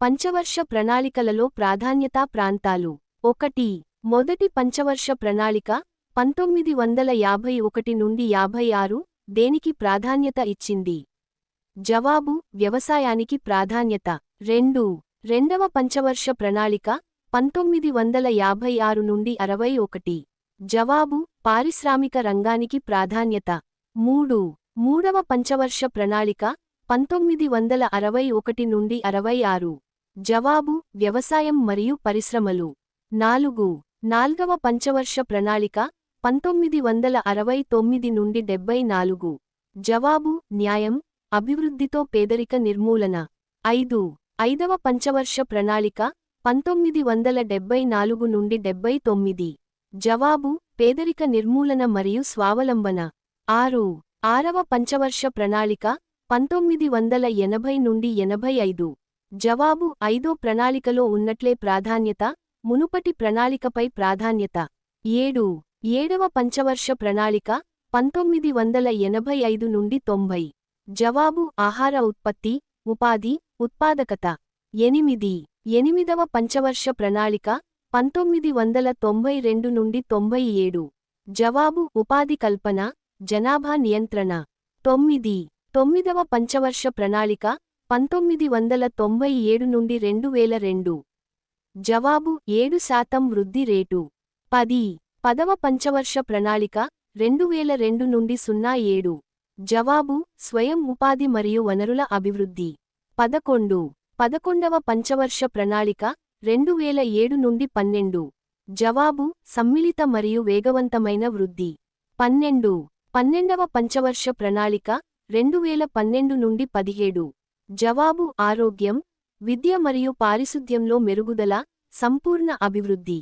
పంచవర్ష ప్రణాళికలలో ప్రాధాన్యతా ప్రాంతాలు. ఒకటి మొదటి పంచవర్ష ప్రణాళిక పంతొమ్మిది వందల యాభై ఒకటి నుండి యాభై ఆరు దేనికి ప్రాధాన్యత ఇచ్చింది? జవాబు వ్యవసాయానికి ప్రాధాన్యత. రెండు రెండవ పంచవర్ష ప్రణాళిక పంతొమ్మిది వందల యాభై ఆరు నుండి అరవై ఒకటి. జవాబు పారిశ్రామిక రంగానికి ప్రాధాన్యత. మూడు మూడవ పంచవర్ష ప్రణాళిక పంతొమ్మిది వందల అరవై ఒకటి నుండి అరవై ఆరు. జవాబు వ్యవసాయం మరియు పరిశ్రమలు. నాలుగు. నాల్గవ పంచవర్ష ప్రణాళిక పంతొమ్మిది వందల అరవై తొమ్మిది నుండి డెబ్బై నాలుగు. జవాబు న్యాయం అభివృద్ధితో పేదరిక నిర్మూలన. ఐదు. ఐదవ పంచవర్ష ప్రణాళిక పంతొమ్మిది వందల డెబ్బై నాలుగు నుండి డెబ్బై తొమ్మిది. జవాబు పేదరిక నిర్మూలన మరియు స్వావలంబన. ఆరు. ఆరవ పంచవర్ష ప్రణాళిక పంతొమ్మిది వందల ఎనభై నుండి ఎనభై ఐదు. జవాబు ఐదో ప్రణాళికలో ఉన్నట్లే ప్రాధాన్యత మునుపటి ప్రణాళికపై ప్రాధాన్యత. ఏడు ఏడవ పంచవర్ష ప్రణాళిక పంతొమ్మిది వందల ఎనభై ఐదు నుండి తొంభై. జవాబు ఆహార ఉత్పత్తి ఉపాధి ఉత్పాదకత. ఎనిమిది ఎనిమిదవ పంచవర్ష ప్రణాళిక పంతొమ్మిది వందల తొంభై రెండు నుండి తొంభై ఏడు. జవాబు ఉపాధి కల్పన జనాభా నియంత్రణ. తొమ్మిది తొమ్మిదవ పంచవర్ష ప్రణాళిక పంతొమ్మిది వందల తొంభై ఏడు నుండి రెండు వేల రెండు. జవాబు ఏడు శాతం వృద్ధి రేటు. పది. పదవ పంచవర్ష ప్రణాళిక రెండు వేల రెండు నుండి సున్నా ఏడు. జవాబు స్వయం ఉపాధి మరియు వనరుల అభివృద్ధి. పదకొండు. పదకొండవ పంచవర్ష ప్రణాళిక రెండు వేల ఏడు నుండి పన్నెండు. జవాబు సమ్మిళిత మరియు వేగవంతమైన వృద్ధి. పన్నెండు. పన్నెండవ పంచవర్ష ప్రణాళిక రెండు వేల పన్నెండు నుండి పదిహేడు. జవాబు ఆరోగ్యం విద్య మరియు పారిశుద్ధ్యంలో మెరుగుదల సంపూర్ణ అభివృద్ధి.